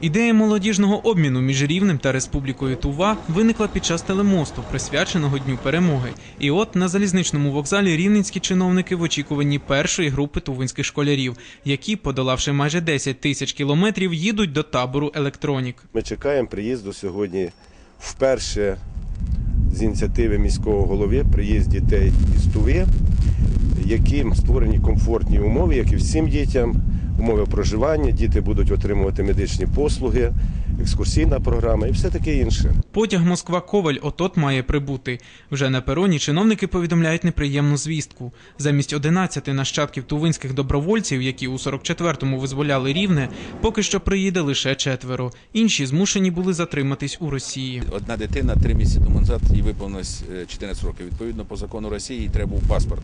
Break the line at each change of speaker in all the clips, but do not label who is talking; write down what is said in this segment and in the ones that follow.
Ідея молодіжного обміну між Рівнем та Республікою Тува виникла під час телемосту, присвяченого Дню перемоги. І от на залізничному вокзалі рівненські чиновники в очікуванні першої групи тувинських школярів, які, подолавши майже 10 тисяч кілометрів, їдуть до табору Електронік.
Ми чекаємо приїзду сьогодні вперше з ініціативи міського голови приїзд дітей із Туви, яким створені комфортні умови, як і всім дітям, умови проживання, діти будуть отримувати медичні послуги, екскурсійна програма і все таке інше.
Потяг Москва Коваль отот має прибути. Вже на пероні чиновники повідомляють неприємну звістку. Замість 11 нащадків тувинських добровольців, які у 44-му визволяли рівне, поки що приїде лише четверо. Інші змушені були затриматись у Росії.
Одна дитина три місяці тому назад їй виповнилось е, 14 років. Відповідно, по закону Росії їй треба був паспорт.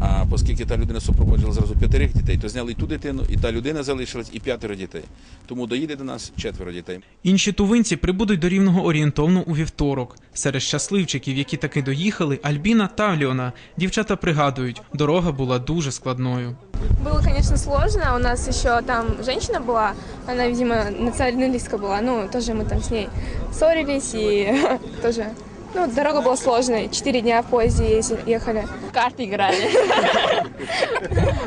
А оскільки та людина супроводжувала зразу п'ятерих дітей, то зняли і ту дитину, і та людина залишилась, і п'ятеро дітей. Тому доїде до нас четверо дітей.
Інші тувинці прибудуть до рівного орієнтовно у вівторок. Серед щасливчиків, які таки доїхали, Альбіна та Альона. Дівчата пригадують, дорога була дуже складною.
Было, конечно, сложно. У нас еще там женщина была, она, видимо, националистка была. Ну, тоже мы там с ней ссорились и тоже... Ну, дорога была сложной. Четыре дня в поезде езди- ехали. Карты играли.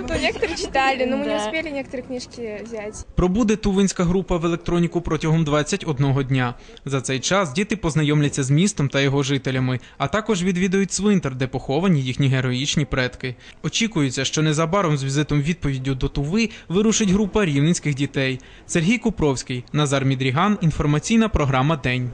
Ну, некоторые читали, но мы не успели некоторые книжки взять.
Пробуде тувинська група в електроніку протягом 21 дня. За цей час діти познайомляться з містом та його жителями, а також відвідують цвинтар, де поховані їхні героїчні предки. Очікується, що незабаром з візитом відповіддю до Туви вирушить група рівненських дітей. Сергій Купровський, Назар Мідріган. Інформаційна програма День.